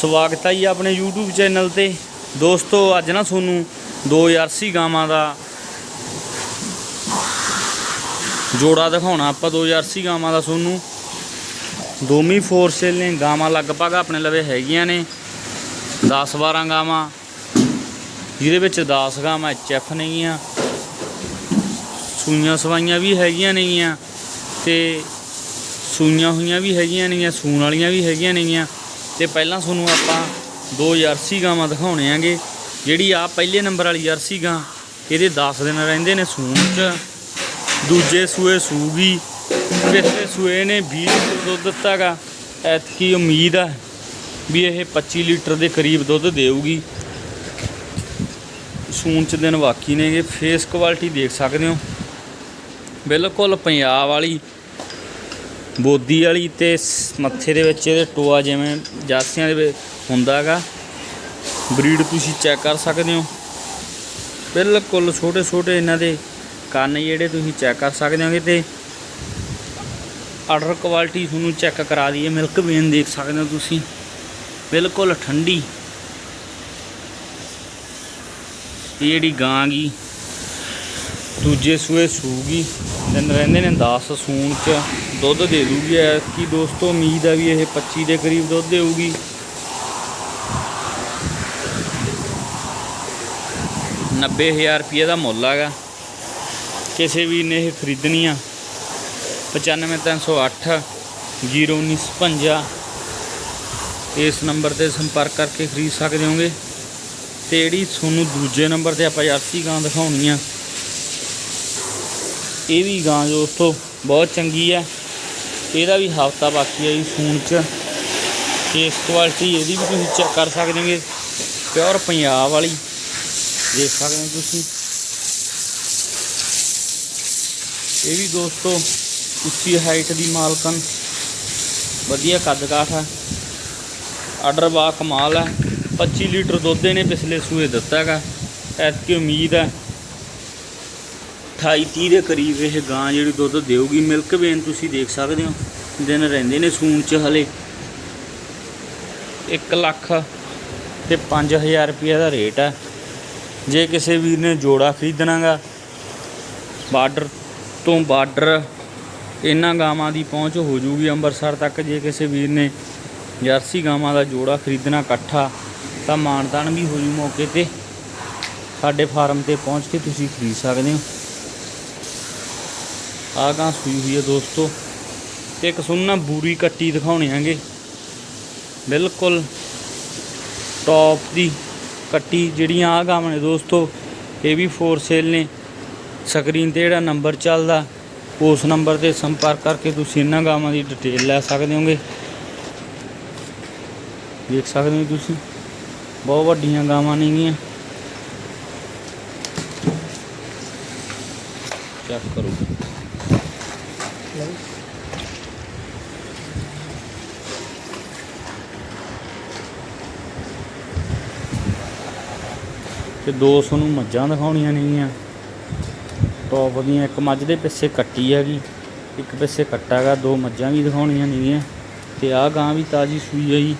ਸਵਾਗਤ ਹੈ ਜੀ ਆਪਣੇ YouTube ਚੈਨਲ ਤੇ। ਦੋਸਤੋ, ਅੱਜ ਨਾ ਤੁਹਾਨੂੰ ਦੋ ਜਰਸੀ ਗਾਵਾਂ ਦਾ ਜੋੜਾ ਦਿਖਾਉਣਾ। ਆਪਾਂ ਦੋ ਜਰਸੀ ਗਾਵਾਂ ਦਾ ਤੁਹਾਨੂੰ। ਦੋਵੇਂ ਫੋਰ ਸੇਲ ਨੇ। ਗਾਵਾਂ ਲਗਭਗ ਆਪਣੇ ਲਵੇ ਹੈਗੀਆਂ ਨੇ। 10 12 ਗਾਵਾਂ। ਜਿਹਦੇ ਵਿੱਚ 10 ਗਾਵਾਂ ਐਚਐਫ ਨੇਗੀਆਂ। ਸੂਈਆਂ ਸਵਾਈਆਂ ਵੀ ਹੈਗੀਆਂ ਨੇਗੀਆਂ ਤੇ ਸੂਈਆਂ ਹੋਈਆਂ ਵੀ ਹੈਗੀਆਂ ਨੇਗੀਆਂ, ਸੂਣ ਵਾਲੀਆਂ ਵੀ ਹੈਗੀਆਂ ਨੇਗੀਆਂ। ਤੇ ਪਹਿਲਾਂ ਤੁਹਾਨੂੰ ਆਪਾਂ ਦੋ ਜਰਸੀ ਗਾਵਾਂ ਦਿਖਾਉਣੇ ਆਂਗੇ। ਜਿਹੜੀ ਆ ਪਹਿਲੇ ਨੰਬਰ ਵਾਲੀ ਜਰਸੀ ਗਾਂ ਇਹਦੇ 10 ਦਿਨ ਰਹਿੰਦੇ ਨੇ ਸੂਣ 'ਚ। ਦੂਜੇ ਸੂਏ ਸੂਗੀ, ਪਿਛਲੇ ਸੂਏ ਨੇ 20 ਲੀਟਰ ਦੁੱਧ ਦਿੱਤਾਗਾ। ਐਤਕੀ ਉਮੀਦ ਆ ਵੀ ਇਹ 25 ਲੀਟਰ ਦੇ ਕਰੀਬ ਦੁੱਧ ਦੇਊਗੀ। ਸੂਣ 'ਚ ਦਿਨ ਬਾਕੀ ਨੇਗੇ, ਫੇਸ ਕੁਆਲਿਟੀ ਦੇਖ ਸਕਦੇ ਹੋ। ਬਿਲਕੁਲ ਪੰਜਾਬ ਵਾਲੀ ਬੋਦੀ ਵਾਲੀ ਤੇ ਮੱਥੇ ਦੇ ਵਿੱਚ ਇਹਦੇ ਟੋਆ ਜਿਵੇਂ ਜਾਸੀਆਂ ਦੇ ਵਿੱਚ ਹੁੰਦਾ ਹੈਗਾ। ਬਰੀਡ ਤੁਸੀਂ ਚੈੱਕ ਕਰ ਸਕਦੇ ਹੋ। ਬਿਲਕੁਲ ਛੋਟੇ ਛੋਟੇ ਇਹਨਾਂ ਦੇ ਕੰਨ ਜਿਹੜੇ ਤੁਸੀਂ ਚੈੱਕ ਕਰ ਸਕਦੇ ਹੋਗੇ ਤੇ ਆਰਡਰ ਕੁਆਲਿਟੀ ਤੁਹਾਨੂੰ ਚੈੱਕ ਕਰਾ ਦਈਏ ਮਿਲਕ ਵੇਨ ਦੇਖ ਸਕਦੇ ਹੋ ਤੁਸੀਂ। ਬਿਲਕੁਲ ਠੰਡੀ। ਇਹ ਜਿਹੜੀ ਗਾਂ ਗਈ ਦੂਜੇ ਸੂਏ ਸੂਗੀ, ਦਿਨ ਰਹਿੰਦੇ ਨੇ 10 ਸੂਣ ਚ। ਦੁੱਧ ਦੇ ਦੂਗੀ ਕੀ ਦੋਸਤੋ, ਉਮੀਦ ਆ ਵੀ ਇਹ 25 ਦੇ ਕਰੀਬ ਦੁੱਧ ਦੇਊਗੀ। ਨੱਬੇ ਹਜ਼ਾਰ ਰੁਪਏ ਦਾ ਮੁੱਲ ਹੈਗਾ ਕਿਸੇ ਵੀ ਨੇ ਇਹ ਖਰੀਦਣੀ ਆ। 95308 01955 ਇਸ ਨੰਬਰ ਤੇ ਸੰਪਰਕ ਕਰਕੇ ਖਰੀਦ ਸਕਦੇ ਹੋਗੇ। ਤੇ ਜਿਹੜੀ ਤੁਹਾਨੂੰ ਦੂਜੇ ਨੰਬਰ ਤੇ ਆਪਾਂ ਜਰਸੀ ਗਾਂ ਦਿਖਾਉਣੀ ਆ। ਇਹ ਵੀ ਗਾਂ ਦੋਸਤੋ, ਬਹੁਤ ਚੰਗੀ ਹੈ ਇਹਦਾ ਵੀ ਹਫਤਾ ਬਾਕੀ ਹੈ ਜੀ ਸੂਣ ਚ। ਕੇਸ ਕੁਆਲਿਟੀ ਇਹਦੀ ਵੀ ਤੁਸੀਂ ਚੈੱਕ ਕਰ ਸਕਦੇ ਹੋਗੇ। ਪਿਓਰ ਪੰਜਾਬ ਵਾਲੀ। ਦੇਖ ਸਕਦੇ ਹੋ ਤੁਸੀਂ। ਇਹ ਵੀ ਦੋਸਤੋ ਉੱਚੀ ਹਾਈਟ ਦੀ ਮਾਲਕਨ ਵਧੀਆ ਕੱਦ ਕਾਠ ਹੈ ਆਰਡਰ ਬਾ ਕਮਾਲ ਹੈ 25 ਲੀਟਰ ਦੁੱਧ ਇਹਨੇ ਪਿਛਲੇ ਸੂਏ ਦਿੱਤਾ ਹੈਗਾ। ਐਤਕੀ ਉਮੀਦ ਹੈ 28 30 ਦੇ ਕਰੀਬ ਇਹ ਗਾਂ ਜਿਹੜੀ ਦੁੱਧ ਦੇਊਗੀ, ਮਿਲਕ ਵੇਨ ਤੁਸੀਂ ਦੇਖ ਸਕਦੇ ਹੋ। ਦਿਨ ਰਹਿੰਦੇ ਨੇ ਸੂਣ ਚ ਹਲੇ। 1 ਲੱਖ ਤੇ 5000 ਰੁਪਏ ਦਾ ਰੇਟ ਹੈ ਜੇ ਕਿਸੇ ਵੀਰ ਨੇ ਜੋੜਾ ਖਰੀਦਣਾਗਾ, ਬਾਰਡਰ ਤੋਂ ਬਾਰਡਰ ਇਹਨਾਂ ਗਾਵਾਂ ਦੀ ਪਹੁੰਚ ਹੋ ਜੂਗੀ ਅੰਮ੍ਰਿਤਸਰ ਤੱਕ। ਜੇ ਕਿਸੇ ਵੀਰ ਨੇ ਜਰਸੀ ਗਾਵਾਂ ਦਾ ਜੋੜਾ ਖਰੀਦਣਾ ਇਕੱਠਾ, ਤਾਂ ਮਾਨਤਾਨ ਵੀ ਹੋ ਜੂ ਮੌਕੇ ਤੇ। ਸਾਡੇ ਫਾਰਮ ਤੇ ਪਹੁੰਚ ਕੇ ਤੁਸੀਂ ਖਰੀਦ ਸਕਦੇ ਹੋ। ਆਹ ਗਾਂ ਸੂਈ ਹੋਈ ਹੈ ਦੋਸਤੋ। ਤੇ ਇੱਕ ਸੁਣ ਨਾ ਬੂਰੀ ਕੱਟੀ ਦਿਖਾਉਣੇ ਆਂਗੇ ਬਿਲਕੁਲ ਟੌਪ ਦੀ ਕੱਟੀ ਜਿਹੜੀਆਂ ਆਹ ਗਾਵਾਂ ਨੇ ਦੋਸਤੋ, ਇਹ ਵੀ ਫੋਰ ਸੇਲ ਨੇ। ਸਕਰੀਨ ਤੇ ਜਿਹੜਾ ਨੰਬਰ ਚੱਲਦਾ, ਉਸ ਨੰਬਰ ਤੇ ਸੰਪਰਕ ਕਰਕੇ ਤੁਸੀਂ ਇਹਨਾਂ ਗਾਵਾਂ ਦੀ ਡਿਟੇਲ ਲੈ ਸਕਦੇ ਹੋਗੇ। ਦੇਖ ਸਕਦੇ ਹੋ ਤੁਸੀਂ, ਬਹੁਤ ਵੱਡੀਆਂ ਗਾਵਾਂ ਨੇਗੀਆਂ ਚੈੱਕ ਕਰੋ। ਤੇ 200 ਨੂੰ ਮੱਝਾਂ ਦਿਖਾਉਣੀਆਂ ਨੇਗੀਆਂ। ਟੌਪ ਦੀਆਂ, ਇੱਕ ਮੱਝ ਦੇ ਪਿੱਛੇ ਕੱਟੀ ਹੈਗੀ, ਇੱਕ ਪਿੱਛੇ ਕੱਟਾ ਹੈਗਾ, ਦੋ ਮੱਝਾਂ ਵੀ ਦਿਖਾਉਣੀਆਂ ਨੇਗੀਆਂ। ਤੇ ਆਹ ਗਾਂ ਵੀ ਤਾਜੀ ਸੂਈ ਹੈ ਜੀ।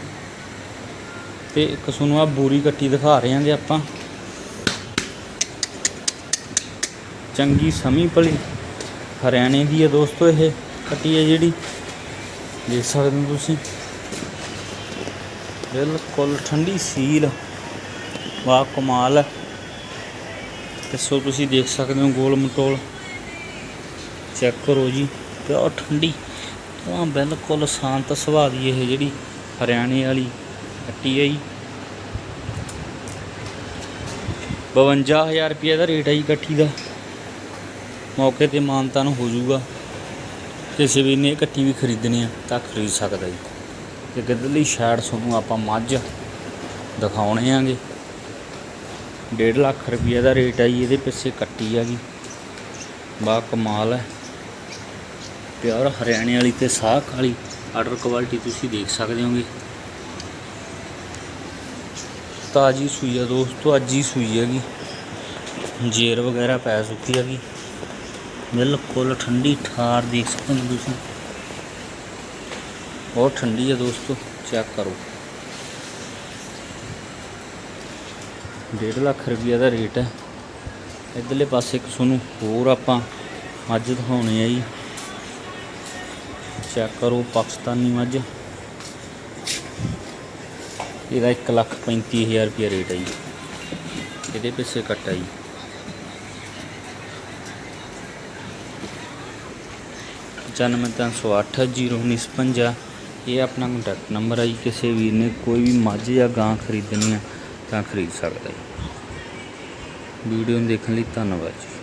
ਤੇ ਇੱਕ ਤੁਹਾਨੂੰ ਆ ਬੂਰੀ ਕੱਟੀ ਦਿਖਾ ਰਹੇ ਹਾਂਗੇ ਆਪਾਂ। ਚੰਗੀ ਸਮੀ ਭਲੀ। ਹਰਿਆਣੇ ਦੀ ਹੈ ਦੋਸਤੋ ਇਹ ਕੱਟੀ ਹੈ ਜਿਹੜੀ। ਦੇਖ ਸਕਦੇ ਹੋ ਤੁਸੀਂ। ਬਿਲਕੁਲ ਠੰਡੀ ਸੀਲ, ਵਾਹ ਕਮਾਲ। ਹੈ ਤੇ ਸੋ ਤੁਸੀਂ ਦੇਖ ਸਕਦੇ ਹੋ ਗੋਲ ਮਟੋਲ। ਚੈੱਕ ਕਰੋ ਜੀ, ਪਿਓਰ ਠੰਡੀ। ਤਾਂ ਬਿਲਕੁਲ ਸ਼ਾਂਤ ਸੁਭਾਅ ਦੀ ਇਹ ਜਿਹੜੀ ਹਰਿਆਣੇ ਵਾਲੀ ਹੱਟੀ ਹੈ ਜੀ। 52000 ਰੁਪਏ ਦਾ ਰੇਟ ਹੈ ਜੀ ਕੱਟੀ ਦਾ। ਮੌਕੇ ਤੇ ਮਾਨਤਾ ਨੂੰ ਹੋ ਜਾਊਗਾ ਕਿਸੇ ਵੀ ਨੇ ਇਹ ਕੱਟੀ ਵੀ ਖਰੀਦਣੀ ਆ ਤਾਂ ਖਰੀਦ ਸਕਦਾ ਜੀ। ਤੇ ਕਿੱਧਰਲੀ ਸਾਈਡ ਤੁਹਾਨੂੰ ਆਪਾਂ ਮੱਝ ਦਿਖਾਉਣੇ ਆਂਗੇ। 1.5 ਲੱਖ ਰੁਪਏ ਦਾ ਰੇਟ ਹੈ ਜੀ, ਇਹਦੇ ਪਿੱਛੇ ਕੱਟੀ ਹੈਗੀ ਬਾ ਕਮਾਲ ਹੈ ਪਿਓਰ ਹਰਿਆਣੇ ਵਾਲੀ ਤੇ ਸਾਖ ਵਾਲੀ ਆਰਡਰ ਕੁਆਲਿਟੀ ਤੁਸੀਂ ਦੇਖ ਸਕਦੇ ਹੋਗੇ। ਤਾਜੀ ਸੂਈ ਆ ਦੋਸਤੋ, ਅੱਜ ਹੀ ਸੂਈ ਹੈਗੀ। ਜੇਰ ਵਗੈਰਾ ਪੈ ਚੁੱਕੀ ਹੈਗੀ। ਬਿਲਕੁਲ ਠੰਡੀ ਠਾਰ ਦੇਖ ਸਕਦੇ ਹੋ ਤੁਸੀਂ। ਬਹੁਤ ਠੰਡੀ ਹੈ ਦੋਸਤੋ ਚੈੱਕ ਕਰੋ। ਡੇਢ ਲੱਖ ਰੁਪਈਆ ਦਾ ਰੇਟ ਹੈ। ਇਧਰਲੇ ਪਾਸੇ ਇੱਕ ਤੁਹਾਨੂੰ ਹੋਰ ਆਪਾਂ ਮੱਝ ਦਿਖਾਉਣੇ ਆ ਜੀ। ਚੈੱਕ ਕਰੋ, ਪਾਕਿਸਤਾਨੀ ਮੱਝ। ਇਹਦਾ 1 ਲੱਖ 35000 ਰੁਪਈਆ ਰੇਟ ਹੈ ਜੀ। ਇਹਦੇ ਪਿੱਛੇ ਕੱਟਾ ਜੀ। ਪਚਾਨਵੇਂ ਤਿੰਨ ਸੌ ਅੱਠ, ਜੀਰੋ ਉੱਨੀ ਸੌ ਪੰਜਾਹ। ਇਹ ਆਪਣਾ ਕੰਟੈਕਟ ਨੰਬਰ ਹੈ ਜੀ, ਕਿਸੇ ਵੀਰ ਨੇ ਕੋਈ ਵੀ ਮੱਝ ਜਾਂ ਗਾਂ ਖਰੀਦਣੀ ਆ ਤਾਂ ਖਰੀਦ ਸਕਦਾ ਹੈ ਵੀਡੀਓ ਨੂੰ ਦੇਖਣ ਲਈ ਧੰਨਵਾਦ ਜੀ।